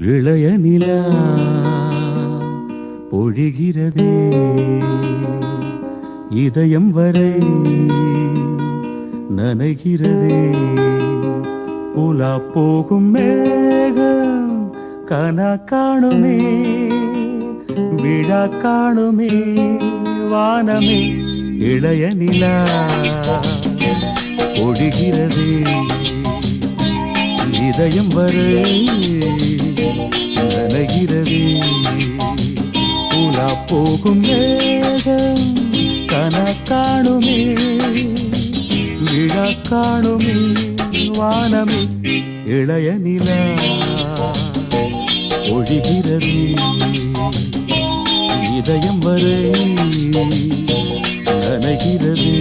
இளைய நிலா பொழிகிறதே. இதயம் வரை நனைகிறதே. உலா போகும் மேகம் கனா காணுமே விழா காணுமே வானமே. இளைய நிலா பொழிகிறதே. இதயம் வரை நனைகிறதே உலா போகும் மேகம் கன காணுமே விழா காணுமே வானமே இளைய நிலா. ஒழிகிறது இதயம் வரை நனைகிறது.